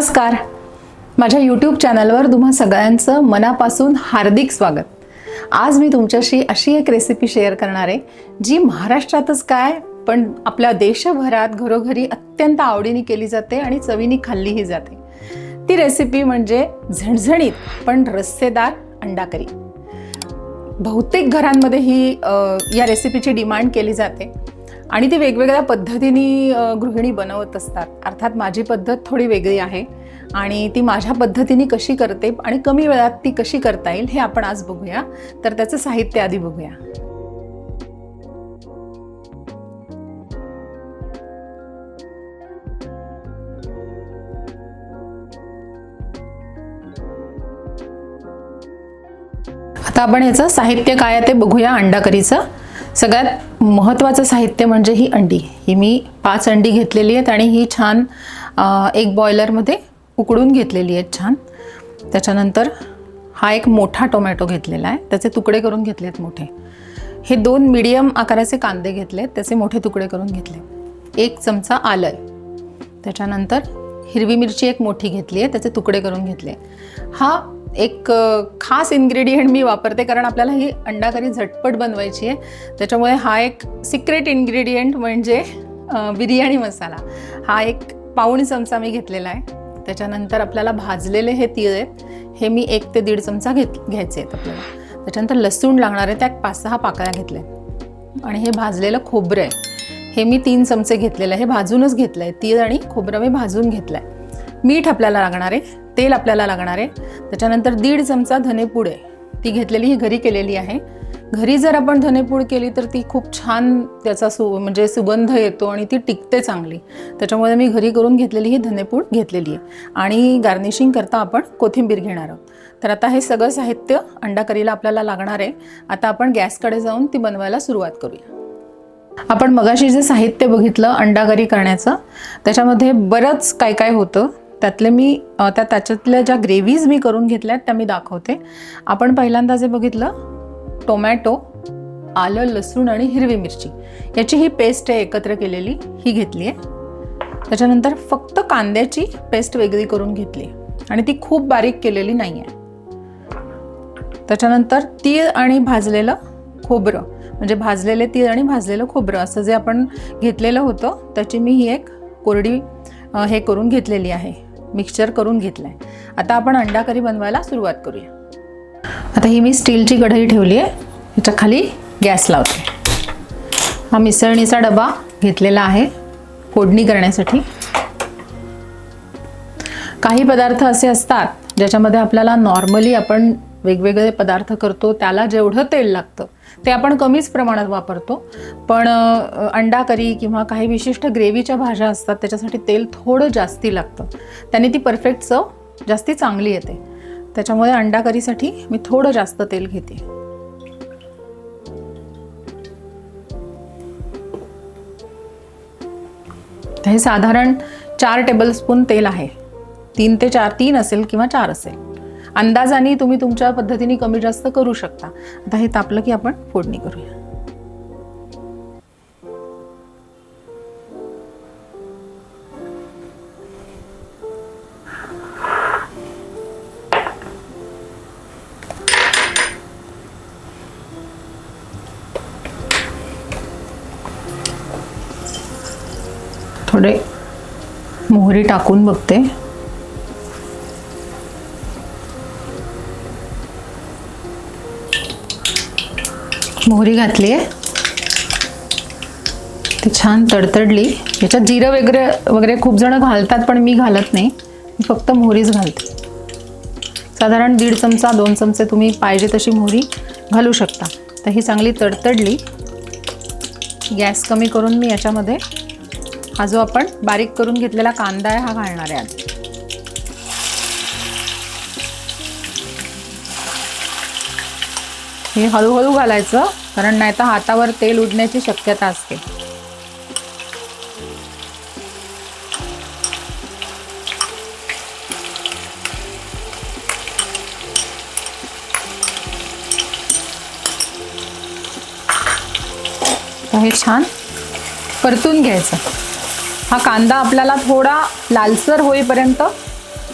नमस्कार. माझ्या यूट्यूब चॅनलवर तुम्हा सगळ्यांचं मनापासून हार्दिक स्वागत. आज मी तुमच्याशी अशी एक रेसिपी शेअर करणार आहे जी महाराष्ट्रातच काय पण आपल्या देशभरात घरोघरी अत्यंत आवडीने केली जाते आणि चवीने खाल्लीही जाते. ती रेसिपी म्हणजे झणझणीत पण रस्सेदार अंडा करी बहुतेक घरांमध्ये ही या रेसिपीची डिमांड केली जाते. आणि ती वेगवेगळ्या पद्धतीने गृहिणी बनवत असतात. अर्थात माझी पद्धत थोडी वेगळी आहे आणि ती माझ्या पद्धतीने कशी करते आणि कमी वेळात ती कशी करता येईल हे आपण आज बघूया. तर त्याचं साहित्य आधी बघूया. आता आपण याचं साहित्य काय आहे ते बघूया अंडा करीचं सगळ्यात महत्त्वाचं साहित्य म्हणजे ही अंडी. ही मी पाच अंडी घेतलेली आहेत आणि ही छान एक बॉयलरमध्ये उकडून घेतलेली आहेत छान. त्याच्यानंतर हा एक मोठा टोमॅटो घेतलेला आहे. त्याचे तुकडे करून घेतले आहेत मोठे. हे दोन मिडियम आकाराचे कांदे घेतले आहेत त्याचे मोठे तुकडे करून घेतले. एक चमचा आलं. त्याच्यानंतर हिरवी मिरची एक मोठी घेतली आहे. त्याचे तुकडे करून घेतले. हा एक खास इन्ग्रेडियंट मी वापरते कारण आपल्याला ही अंडा करी झटपट बनवायची आहे. त्याच्यामुळे हा एक सिक्रेट इन्ग्रेडियंट म्हणजे बिर्याणी मसाला. हा एक पाऊण चमचा मी घेतलेला आहे. त्याच्यानंतर आपल्याला भाजलेले हे तीळ आहेत. हे मी एक ते दीड चमचा घेत घ्यायचे आहेत आपल्याला. त्याच्यानंतर लसूण लागणार आहे. त्यात पाच सहा पाकळ्या घेतल्या आणि हे भाजलेलं खोबरं आहे. हे मी तीन चमचे घेतलेलं आहे. हे भाजूनच घेतलं आहे तीळ आणि खोबरं मी भाजून घेतलं आहे मीठ आपल्याला लागणार आहे तेल आपल्याला लागणार आहे. त्याच्यानंतर दीड चमचा धनेपूड आहे. ती घेतलेली ही घरी केलेली आहे. घरी जर आपण धनेपूड केली तर ती खूप छान त्याचा सु म्हणजे सुगंध येतो आणि ती टिकते चांगली. त्याच्यामुळे मी घरी करून घेतलेली ही धनेपूड घेतलेली आहे. आणि गार्निशिंग करता आपण कोथिंबीर घेणार आहोत. तर आता हे सगळं साहित्य अंडा करीला आपल्याला लागणार आहे. आता आपण गॅसकडे जाऊन ती बनवायला सुरुवात करूया. आपण मगाशी जे साहित्य बघितलं अंडाकरी करण्याचं त्याच्यामध्ये बरंच काय काय होतं. त्यातले मी त्या त्याच्यातल्या ज्या ग्रेव्हीज मी करून घेतल्या आहेत त्या मी दाखवते. आपण पहिल्यांदा जे बघितलं टोमॅटो आलं लसूण आणि हिरवी मिरची. याची ही पेस्ट आहे एकत्र केलेली ही घेतली आहे. त्याच्यानंतर फक्त कांद्याची पेस्ट वेगळी करून घेतली आणि ती खूप बारीक केलेली नाही आहे त्याच्यानंतर तीळ आणि भाजलेलं खोबरं. म्हणजे भाजलेले तीळ आणि भाजलेलं खोबरं असं जे आपण घेतलेलं होतं त्याची मी ही एक कोरडी हे करून घेतलेली आहे. मिक्सचर करून घेतलं आहे आता आपण अंडा करी बनवायला सुरुवात करूया. आता ही मी स्टीलची कढई ठेवली आहे. ह्याच्या खाली गॅस लावते. हा मिसळणीचा डबा घेतलेला आहे फोडणी करण्यासाठी. काही पदार्थ असे असतात ज्याच्यामध्ये आपल्याला नॉर्मली आपण वेगवेगळे पदार्थ करतो त्याला जेवढं तेल लागतं ते आपण कमीच प्रमाणात वापरतो. पण अंडा करी किंवा काही विशिष्ट ग्रेव्हीच्या भाज्या असतात त्याच्यासाठी तेल थोडं जास्ती लागतं. त्याने ती परफेक्ट चव जास्ती चांगली येते. त्याच्यामुळे अंडा करीसाठी मी थोडं जास्त तेल घेते. हे साधारण चार टेबलस्पून तेल आहे. तीन ते चार तीन असेल किंवा चार असेल. अंदाजाने तुम्ही तुमच्या पद्धतीने कमी जास्त करू शकता. आता हे तापलं की आपण फोडणी करूया. थोडे मोहरी टाकून बघते. मोहरी घातली आहे ती छान तडतडली. याच्यात जिरं वगैरे वगैरे खूप जण घालतात पण मी घालत नाही. मी फक्त मोहरीच घालते. साधारण दीड चमचा दोन चमचे तुम्ही पाहिजे तशी मोहरी घालू शकता. तर ही चांगली तडतडली. गॅस कमी करून मी याच्यामध्ये हा जो आपण बारीक करून घेतलेला कांदा आहे हा घालणार आहे आज. हे हळूहळू घालायचं कारण नाही तर हातावर तेल उडण्याची शक्यता असते. हे छान परतून घ्यायचं. हा कांदा आपल्याला थोडा लालसर होईपर्यंत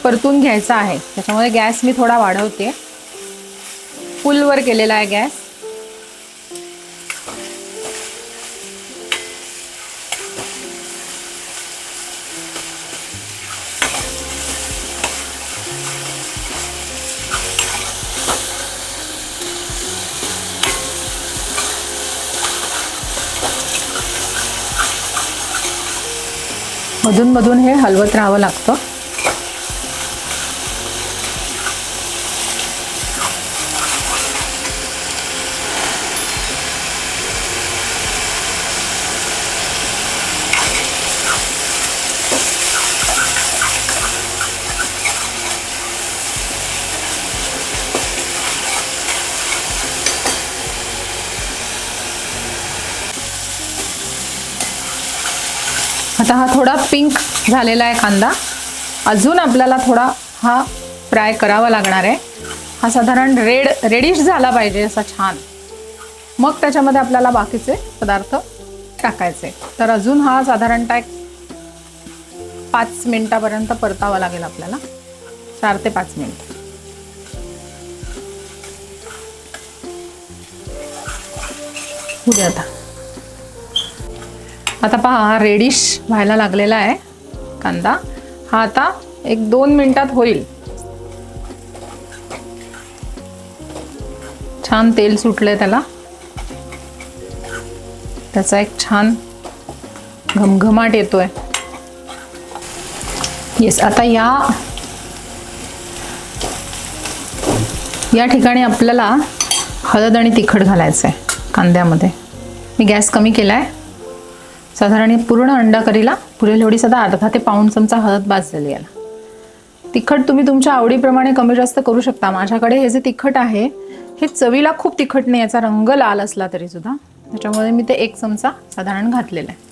परतून घ्यायचा आहे. त्याच्यामुळे गॅस मी थोडा वाढवते. फुलवर केलेला आहे गॅस. मधून मधून हे हलवत राहावं लागतं. आता हा थोडा पिंक झालेला आहे कांदा. अजून आपल्याला थोडा हा फ्राय करावा लागणार आहे. हा साधारण रेड रेडिश झाला पाहिजे असा छान. मग त्याच्यामध्ये आपल्याला बाकीचे पदार्थ टाकायचे. तर अजून हा साधारणतः एक पाच मिनिटापर्यंत परतावा लागेल आपल्याला. चार ते पाच मिनिट. आता. आता पहा हा रेडिश व्हायला लागलेला आहे कांदा. हा आता एक दोन मिनिटात होईल. छान तेल सुटलंय त्याला. त्याचा एक छान घमघमाट येतोय. येस आता या या ठिकाणी आपल्याला हळद आणि तिखट घालायचं आहे कांद्यामध्ये. मी गॅस कमी केला आहे साधारण पूर्ण अंडा करीला पुरेल एवढी सदा अर्धा ते पाऊण चमचा हळद भाजलेली याला. तिखट तुम्ही तुमच्या आवडीप्रमाणे कमी जास्त करू शकता. माझ्याकडे हे जे तिखट आहे हे चवीला खूप तिखट नाही याचा रंग लाल असला तरी सुद्धा. त्याच्यामुळे मी ते एक चमचा साधारण घातलेला आहे.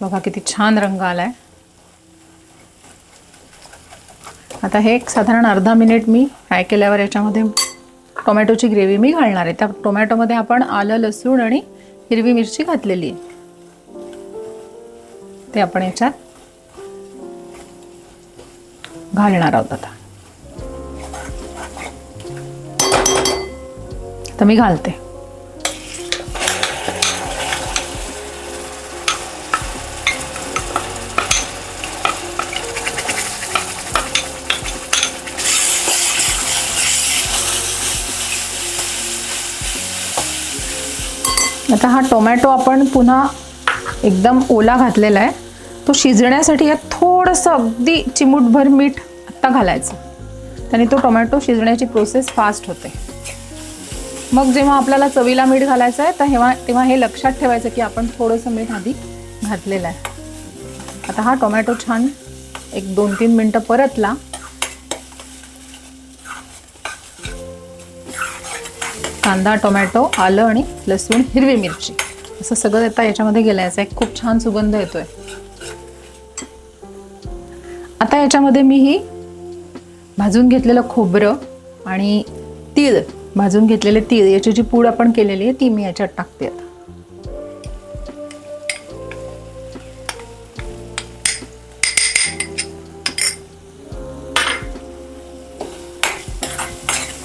बघा किती छान रंग आलाय. आता हे एक साधारण अर्धा मिनिट मी फ्राय केल्यावर याच्यामध्ये टोमॅटोची ग्रेव्ही मी घालणार आहे. त्या टोमॅटोमध्ये आपण आलं लसूण आणि हिरवी मिरची घातलेली आहे. ते आपण याच्यात घालणार आहोत आता. तर मी घालते. आता हा टोमॅटो आपण पुन्हा एकदम ओला घातलेला आहे. तो शिजण्यासाठी यात थोडंसं अगदी चिमूटभर मीठ आत्ता घालायचं. त्याने तो टोमॅटो शिजण्याची प्रोसेस फास्ट होते. मग जेव्हा आपल्याला चवीला मीठ घालायचं आहे तर तेव्हा तेव्हा हे लक्षात ठेवायचं की आपण थोडंसं मीठ आधी घातलेलं आहे. आता हा टोमॅटो छान एक दोन तीन मिनटं परतला. कांदा टोमॅटो आलं आणि लसूण हिरवी मिरची. असं सगळं आता याच्यामध्ये गेलायचं एक खूप छान सुगंध येतोय. आता याच्यामध्ये मी ही भाजून घेतलेलं खोबरं आणि तीळ भाजून घेतलेले तीळ याची जी पूड आपण केलेली आहे ती मी याच्यात टाकते आता.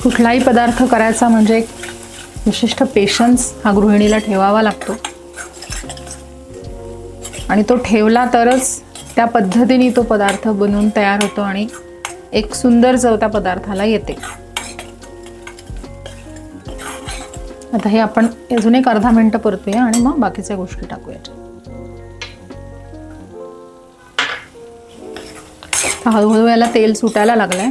कुठलाही पदार्थ करायचा म्हणजे एक विशिष्ट पेशन्स हा गृहिणीला ठेवावा लागतो. आणि तो ठेवला तरच त्या पद्धतीने तो पदार्थ बनवून तयार होतो आणि एक सुंदर चव त्या पदार्थाला येते. आता हे आपण अजून एक अर्धा मिनिट परतूया आणि मग बाकीच्या गोष्टी टाकूया हळूहळू याला तेल सुटायला लागलंय.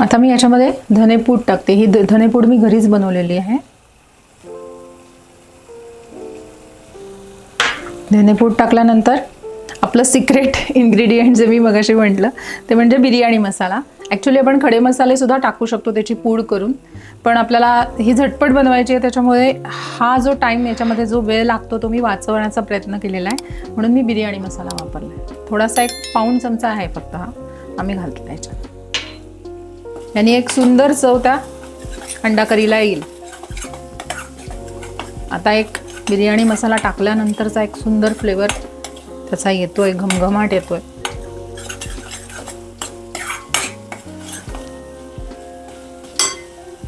आता मी याच्यामध्ये धनेपूड टाकते. ही धनेपूड मी घरीच बनवलेली आहे. धनेपूड टाकल्यानंतर आपलं सिक्रेट इन्ग्रेडियंट जे मी मगाशी म्हटलं ते म्हणजे बिर्याणी मसाला. ॲक्च्युली आपण खडे मसाले सुद्धा टाकू शकतो त्याची पूड करून. पण आपल्याला ही झटपट बनवायची आहे त्याच्यामुळे हा जो टाईम याच्यामध्ये जो वेळ लागतो तो मी वाचवण्याचा प्रयत्न केलेला आहे. म्हणून मी बिर्याणी मसाला वापरला आहे थोडासा एक पाऊण चमचा आहे फक्त हा. आम्ही घालतो याच्यात. यांनी एक सुंदर चव त्या अंडा करीला येईल. आता एक बिर्याणी मसाला टाकल्यानंतरचा एक सुंदर फ्लेवर त्याचा येतोय घमघमाट येतोय.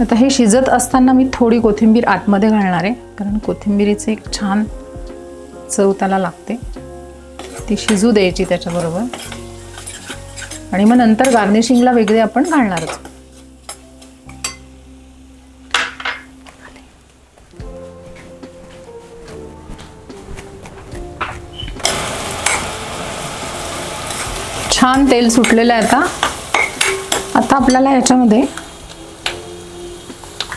आता हे शिजत असताना मी थोडी कोथिंबीर आतमध्ये घालणार आहे कारण कोथिंबीरीचे एक छान चव त्याला लागते. ती शिजू द्यायची त्याच्याबरोबर. आणि मग नंतर गार्निशिंगला वेगळे आपण घालणारच. छान तेल सुटलेलं आहे आता. आता आपल्याला याच्यामध्ये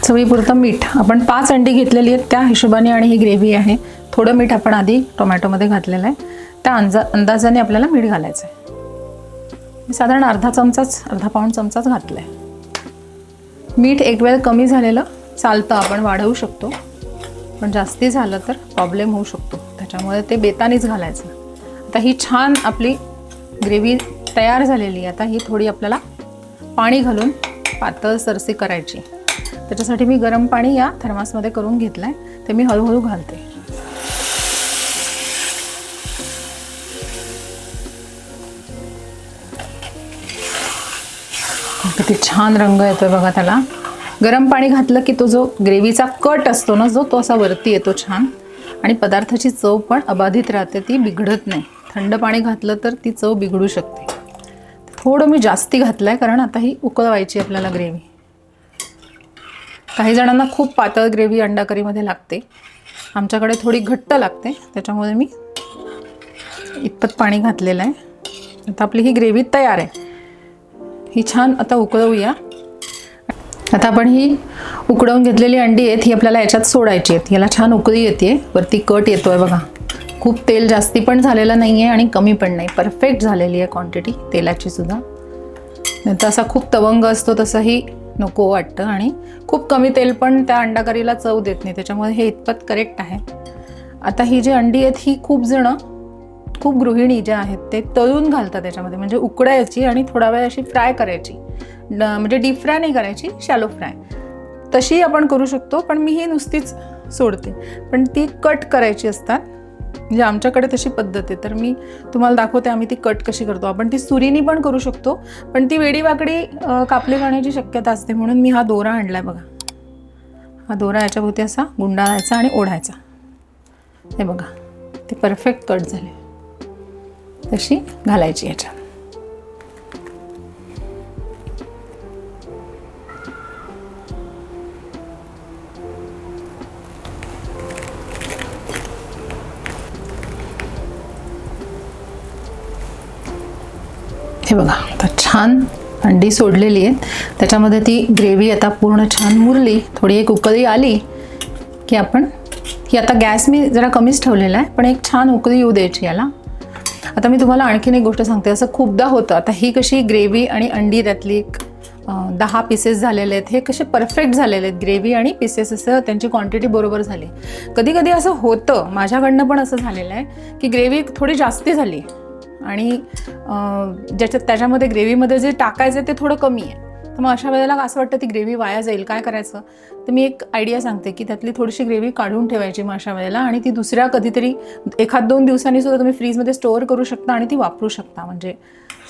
चवीपुरतं मीठ. आपण पाच अंडी घेतलेली आहेत त्या हिशोबाने आणि ही ग्रेव्ही आहे. थोडं मीठ आपण आधी टोमॅटोमध्ये घातलेलं आहे. त्या अंजा अंदाजाने आपल्याला मीठ घालायचं आहे मी साधारण अर्धा चमचाच अर्धा पाऊण चमचाच घातला आहे मीठ एक वेळ कमी झालेलं चालतं आपण वाढवू शकतो. पण जास्ती झालं तर प्रॉब्लेम होऊ शकतो. त्याच्यामुळे ते बेतानीच घालायचं. आता ही छान आपली ग्रेव्ही तयार झालेली आहे. आता ही थोडी आपल्याला पाणी घालून पातळ सरसी करायची. त्याच्यासाठी मी गरम पाणी या थर्मासमध्ये करून घेतलं आहे ते मी हळूहळू घालते. किती छान रंग येतोय बघा त्याला. गरम पाणी घातलं की तो जो ग्रेव्हीचा कट असतो ना जो तो असा वरती येतो छान. आणि पदार्थाची चव पण अबाधित राहते ती बिघडत नाही. थंड पाणी घातलं तर ती चव बिघडू शकते. थोडं मी जास्ती घातलं आहे कारण आता ही उकळवायची आपल्याला ग्रेव्ही काही जणांना खूप पातळ ग्रेव्ही अंडा करीमध्ये लागते. आमच्याकडे थोडी घट्ट लागते त्याच्यामुळे मी इतपत पाणी घातलेलं आहे. आता आपली ही ग्रेव्ही तयार आहे. ही छान आता उकळवूया. आता आपण ही उकडवून घेतलेली अंडी आहेत ही आपल्याला याच्यात सोडायची आहेत. याला छान उकळी येते वरती कट येतो आहे बघा. खूप तेल जास्ती पण झालेलं नाही आहे आणि कमी पण नाही. परफेक्ट झालेली आहे क्वांटिटी तेलाची सुद्धा. नाही तर असा खूप तवंग असतो तसंही नको वाटतं आणि खूप कमी तेल पण त्या अंडा करीला चव देत नाही. त्याच्यामुळे हे इतपत करेक्ट आहे. आता ही जी अंडी आहेत ही खूप जणं खूप गृहिणी ज्या आहेत ते तळून घालतात त्याच्यामध्ये. म्हणजे उकडायची आणि थोडा वेळ अशी फ्राय करायची. म्हणजे डीप फ्राय नाही करायची शॅलो फ्राय तशी आपण करू शकतो पण मी ही नुसतीच सोडते. पण ती कट करायची असतात. म्हणजे आमच्याकडे तशी पद्धत आहे. तर मी तुम्हाला दाखवते आम्ही ती कट कशी करतो. आपण ती सुरीनी पण करू शकतो पण ती वेडीवाकडी कापली जाण्याची शक्यता असते. म्हणून मी हा दोरा आणला आहे बघा. हा दोरा याच्याभोवती असा गुंडाळायचा आणि ओढायचा. हे बघा ते परफेक्ट कट झाले. तशी घालायची याच्यात. हे बघा. आता छान अंडी सोडलेली आहेत. त्याच्यामध्ये ती ग्रेव्ही आता पूर्ण छान मुरली. थोडी एक उकळी आली की आपण ही आता गॅस मी जरा कमीच ठेवलेला आहे पण एक छान उकळी येऊ द्यायची याला. आता मी तुम्हाला आणखीन एक गोष्ट सांगते. असं खूपदा होतं. आता ही कशी ग्रेव्ही आणि अंडी त्यातली एक दहा पीसेस झालेले आहेत. हे कसे परफेक्ट झालेले आहेत. ग्रेव्ही आणि पीसेस असं त्यांची क्वांटिटी बरोबर झाली. कधी कधी असं होतं. माझ्याकडनं पण असं झालेलं आहे की ग्रेव्ही थोडी जास्ती झाली. आणि ज्याच्यात त्याच्यामध्ये ग्रेव्हीमध्ये जे टाकायचं आहे ते थोडं कमी आहे. तर मग अशा वेळेला असं वाटतं ती ग्रेव्ही वाया जाईल काय करायचं? तर मी एक आयडिया सांगते की त्यातली थोडीशी ग्रेव्ही काढून ठेवायची मग अशा वेळेला आणि ती दुसऱ्या कधीतरी एखाद दोन दिवसांनी सुद्धा तुम्ही फ्रीजमध्ये स्टोअर करू शकता आणि ती वापरू शकता. म्हणजे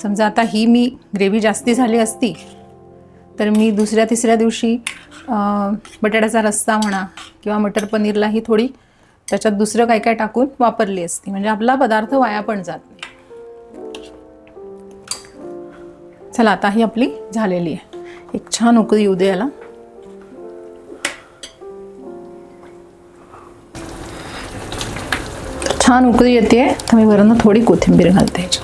समजा आता ही मी ग्रेव्ही जास्ती झाली असती तर मी दुसऱ्या तिसऱ्या दिवशी बटाट्याचा रस्सा म्हणा किंवा मटर पनीरला ही थोडी त्याच्यात दुसरं काय काय टाकून वापरली असती. म्हणजे आपला पदार्थ वाया पण जात चला आता ही आपली झालेली आहे. एक छान उकळी येऊ दे याला. छान उकळी येते. तर मी वरून थोडी कोथिंबीर घालते याच्यात.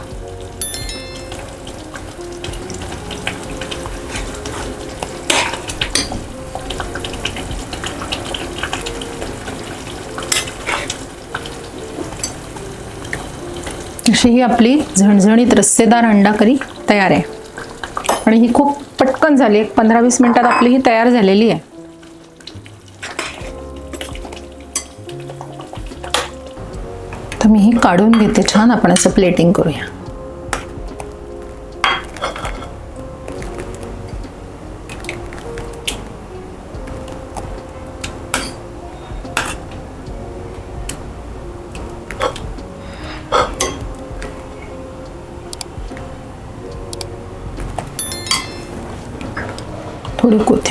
अशी ही आपली झणझणीत रस्सेदार अंडा करी तयार आहे. आणि ही खूप पटकन झाली. एक पंधरा वीस मिनिटात आपली ही तयार झालेली आहे. तर मी ही काढून घेते. छान आपण असं प्लेटिंग करूया.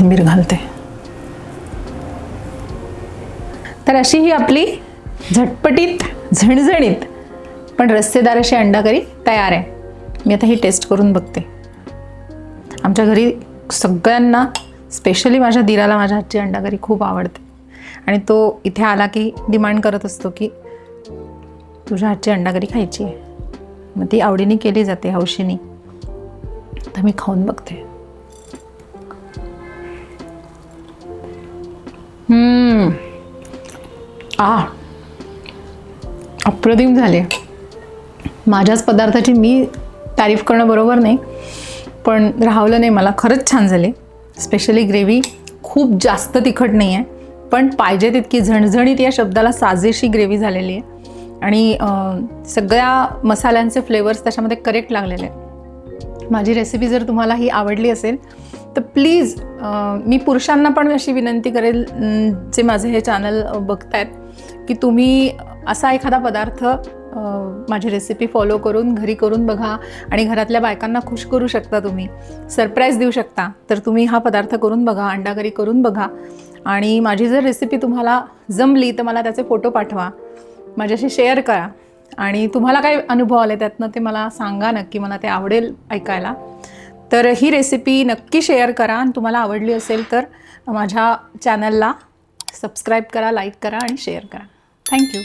कोथिंबीर घालते. तर अशी ही आपली झटपटीत झणझणीत पण रस्तेदार अशी अंडा करी तयार आहे. मी आता ही टेस्ट करून बघते. आमच्या घरी सगळ्यांना स्पेशली माझ्या दिराला माझ्या हातची अंडा करी खूप आवडते. आणि तो इथे आला की डिमांड करत असतो की तुझ्या हातची अंडा करी खायची आहे. मग ती आवडीने केली जाते हौशीनी. तर मी खाऊन बघते. हम्म. आ. अप्रतिम झाले. माझ्याच पदार्थाची मी तारीफ करणं बरोबर नाही पण राहवलं नाही मला. खरंच छान झाले. स्पेशली ग्रेव्ही खूप जास्त तिखट नाही आहे पण पाहिजे तितकी झणझणीत या शब्दाला साजेशी ग्रेव्ही झालेली आहे. आणि सगळ्या मसाल्यांचे फ्लेवर्स त्याच्यामध्ये करेक्ट लागलेले आहेत. माझी रेसिपी जर तुम्हाला ही आवडली असेल तर प्लीज मी पुरुषांना पण अशी विनंती करेल जे माझे हे चॅनल बघतायत की तुम्ही असा एखादा पदार्थ माझी रेसिपी फॉलो करून घरी करून बघा आणि घरातल्या बायकांना खुश करू शकता तुम्ही. सरप्राईज देऊ शकता. तर तुम्ही हा पदार्थ करून बघा अंडा करी करून बघा. आणि माझी जर रेसिपी तुम्हाला जमली तर मला त्याचे फोटो पाठवा. माझ्याशी शेअर करा. आणि तुम्हाला काय अनुभव आले त्यातनं ते मला सांगा नक्की. मला ते आवडेल ऐकायला. तर ही रेसिपी नक्की शेअर करा. आणि तुम्हाला आवडली असेल तर माझ्या चॅनलला सबस्क्राईब करा लाईक करा आणि शेअर करा. थँक्यू